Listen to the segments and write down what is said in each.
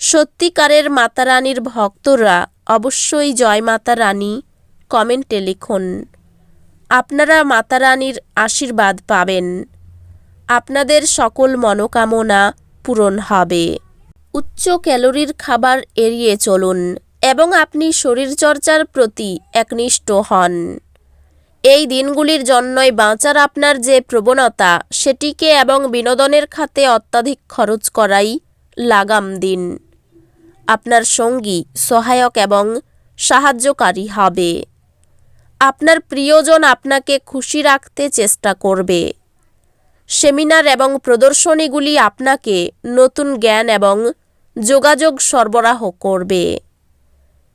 সত্যিকারের মাতারানীর ভক্তরা অবশ্যই জয় মাতা রানী কমেন্টে লিখুন। আপনারা মাতারানীর আশীর্বাদ পাবেন। আপনাদের সকল মনোকামনা পূরণ হবে। উচ্চ ক্যালোরির খাবার এড়িয়ে চলুন এবং আপনি শরীরচর্চার প্রতি একনিষ্ঠ হন। এই দিনগুলির জন্যই বাঁচার আপনার যে প্রবণতা, সেটিকে এবং বিনোদনের খাতে অত্যাধিক খরচ করাই লাগাম দিন। আপনার সঙ্গী সহায়ক এবং সাহায্যকারী হবে। আপনার প্রিয়জন আপনাকে খুশি রাখতে চেষ্টা করবে। সেমিনার এবং প্রদর্শনীগুলি আপনাকে নতুন জ্ঞান এবং যোগাযোগ সরবরাহ করবে।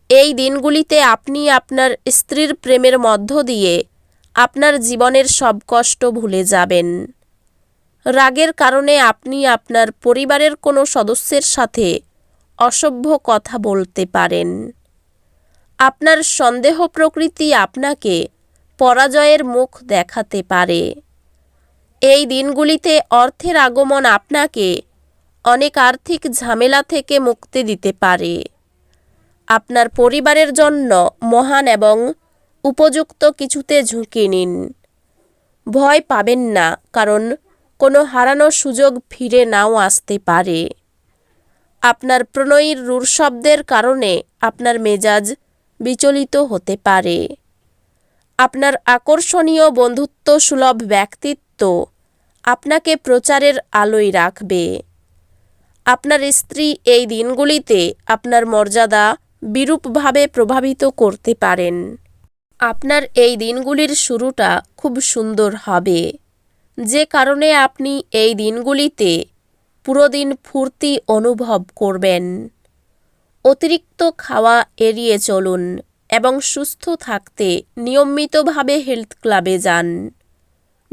এই দিনগুলিতে আপনি আপনার স্ত্রীর প্রেমের মধ্য দিয়ে আপনার জীবনের সব কষ্ট ভুলে যাবেন। রাগের কারণে আপনি আপনার পরিবারের কোনো সদস্যের সাথে অসভ্য কথা বলতে পারেন। আপনার সন্দেহ প্রকৃতি আপনাকে পরাজয়ের মুখ দেখাতে পারে। এই দিনগুলিতে অর্থের আগমন আপনাকে অনেক আর্থিক ঝামেলা থেকে মুক্তি দিতে পারে। আপনার পরিবারের জন্য মহান এবং উপযুক্ত কিছুতে ঝুঁকি নিন। ভয় পাবেন না, কারণ কোনো হারানো সুযোগ ফিরে নাও আসতে পারে। আপনার প্রণয়ীর রূঢ় শব্দের কারণে আপনার মেজাজ বিচলিত হতে পারে। আপনার আকর্ষণীয় বন্ধুত্ব সুলভ ব্যক্তিত্ব আপনাকে প্রচারের আলোয় রাখবে। আপনার স্ত্রী এই দিনগুলিতে আপনার মর্যাদা বিরূপভাবে প্রভাবিত করতে পারেন। আপনার এই দিনগুলির শুরুটা খুব সুন্দর হবে। যে কারণে আপনি এই দিনগুলিতে পুরো দিন ফুর্তি অনুভব করবেন। অতিরিক্ত খাওয়া এড়িয়ে চলুন এবং সুস্থ থাকতে নিয়মিতভাবে হেলথ ক্লাবে যান।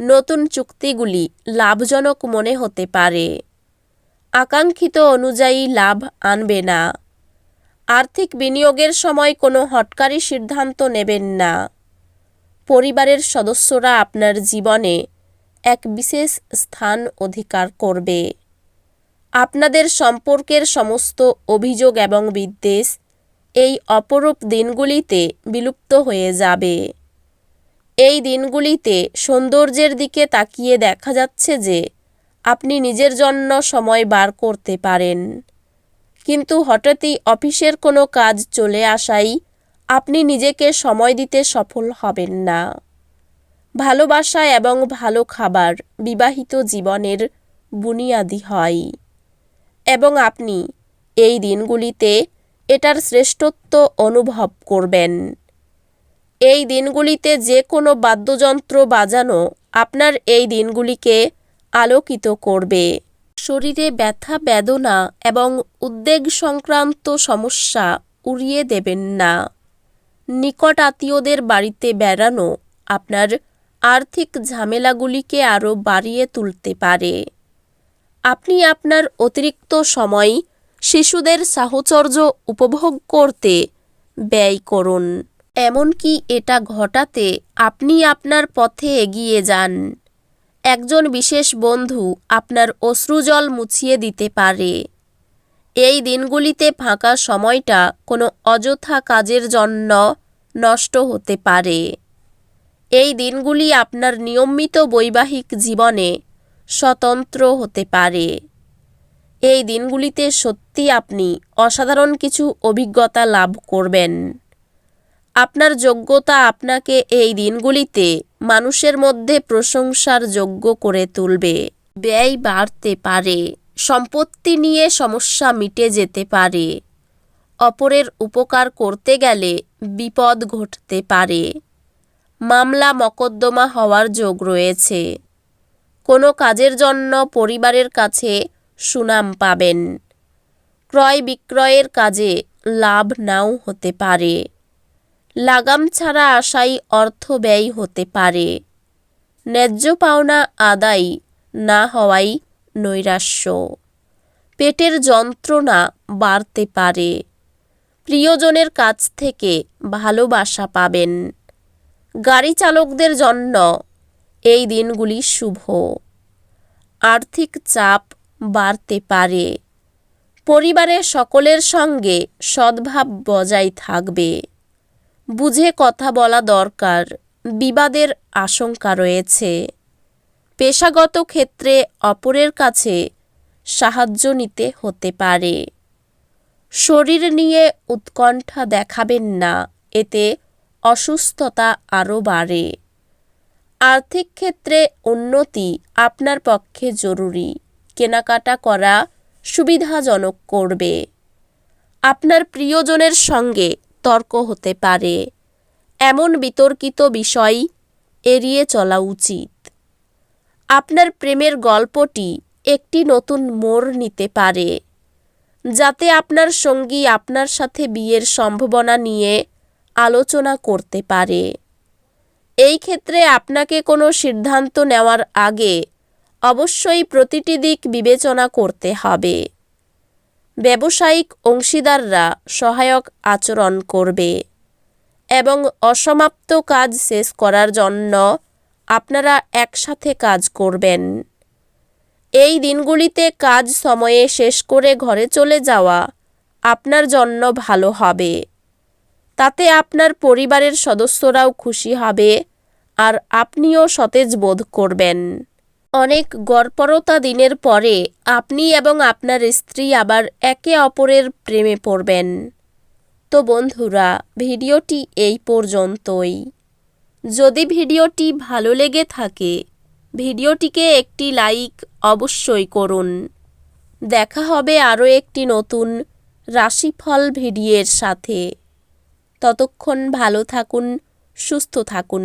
নতুন চুক্তিগুলি লাভজনক মনে হতে পারে। আকাঙ্ক্ষিত অনুযায়ী লাভ আনবে না। আর্থিক বিনিয়োগের সময় কোনো হটকারী সিদ্ধান্ত নেবেন না। পরিবারের সদস্যরা আপনার জীবনে এক বিশেষ স্থান অধিকার করবে। আপনাদের সম্পর্কের সমস্ত অভিযোগ এবং বিদ্বেষ এই অপরূপ দিনগুলিতে বিলুপ্ত হয়ে যাবে। এই দিনগুলিতে সৌন্দর্যের দিকে তাকিয়ে দেখা যাচ্ছে যে আপনি নিজের জন্য সময় বার করতে পারেন। কিন্তু হঠাৎই অফিসের কোনো কাজ চলে আসাই আপনি নিজেকে সময় দিতে সফল হবেন না। ভালোবাসা এবং ভালো খাবার বিবাহিত জীবনের বুনিয়াদি হয়। এবং আপনি এই দিনগুলিতে এটার শ্রেষ্ঠত্ব অনুভব করবেন। এই দিনগুলিতে যে কোনো বাদ্যযন্ত্র বাজানো আপনার এই দিনগুলিকে আলোকিত করবে। শরীরে ব্যথা, বেদনা এবং উদ্বেগ সংক্রান্ত সমস্যা উড়িয়ে দেবেন না। নিকট আত্মীয়দের বাড়িতে বেড়ানো আপনার আর্থিক ঝামেলাগুলিকে আরও বাড়িয়ে তুলতে পারে। আপনি আপনার অতিরিক্ত সময় শিশুদের সাহচর্য উপভোগ করতে ব্যয় করুন। এমনকি এটা ঘটাতে আপনি আপনার পথে এগিয়ে যান। একজন বিশেষ বন্ধু আপনার অশ্রুজল মুছিয়ে দিতে পারে। এই দিনগুলিতে ফাঁকা সময়টা কোনো অযথা কাজের জন্য নষ্ট হতে পারে। এই দিনগুলি আপনার নিয়মিত বৈবাহিক জীবনে স্বতন্ত্র হতে পারে। এই দিনগুলিতে সত্যি আপনি অসাধারণ কিছু অভিজ্ঞতা লাভ করবেন। আপনার যোগ্যতা আপনাকে এই দিনগুলিতে মানুষের মধ্যে প্রশংসার যোগ্য করে তুলবে। ব্যয় বাড়তে পারে, সম্পত্তি নিয়ে সমস্যা মিটে যেতে পারে। অপরের উপকার করতে গেলে বিপদ ঘটতে পারে। মামলা মকদ্দমা হওয়ার যোগ রয়েছে। কোনো কাজের জন্য পরিবারের কাছে সুনাম পাবেন। ক্রয় বিক্রয়ের কাজে লাভ নাও হতে পারে। লাগাম ছাড়া আশাই অর্থ ব্যয় হতে পারে। ন্যায্য পাওনা আদায় না হওয়াই নৈরাশ্য। পেটের যন্ত্রণা বাড়তে পারে। প্রিয়জনের কাছ থেকে ভালোবাসা পাবেন। গাড়ি চালকদের জন্য এই দিনগুলি শুভ। আর্থিক চাপ বাড়তে পারে। পরিবারের সকলের সঙ্গে সদ্ভাব বজায় থাকবে। বুঝে কথা বলা দরকার, বিবাদের আশঙ্কা রয়েছে। পেশাগত ক্ষেত্রে অপরের কাছে সাহায্য নিতে হতে পারে। শরীর নিয়ে উৎকণ্ঠা দেখাবেন না, এতে অসুস্থতা আরও বাড়ে। আর্থিক ক্ষেত্রে উন্নতি আপনার পক্ষে জরুরি। কেনাকাটা করা সুবিধাজনক করবে। আপনার প্রিয়জনের সঙ্গে তর্ক হতে পারে। এমন বিতর্কিত বিষয় এড়িয়ে চলা উচিত। আপনার প্রেমের গল্পটি একটি নতুন মোড় নিতে পারে, যাতে আপনার সঙ্গী আপনার সাথে বিয়ের সম্ভাবনা নিয়ে আলোচনা করতে পারে। এই ক্ষেত্রে আপনাকে কোনো সিদ্ধান্ত নেওয়ার আগে অবশ্যই প্রতিটি দিক বিবেচনা করতে হবে। ব্যবসায়িক অংশীদাররা সহায়ক আচরণ করবে এবং অসমাপ্ত কাজ শেষ করার জন্য আপনারা একসাথে কাজ করবেন। এই দিনগুলিতে কাজ সময়ে শেষ করে ঘরে চলে যাওয়া আপনার জন্য ভালো হবে। তাতে আপনার পরিবারের সদস্যরাও খুশি হবে আর আপনিও সতেজ বোধ করবেন। অনেক গড়পরতা দিনের পরে আপনি এবং আপনার স্ত্রী আবার একে অপরের প্রেমে পড়বেন। তো বন্ধুরা, ভিডিওটি এই পর্যন্তই। যদি ভিডিওটি ভালো লেগে থাকে, ভিডিওটিকে একটি লাইক অবশ্যই করুন। দেখা হবে আরও একটি নতুন রাশিফল ভিডিওর সাথে। ততক্ষণ ভালো থাকুন, সুস্থ থাকুন।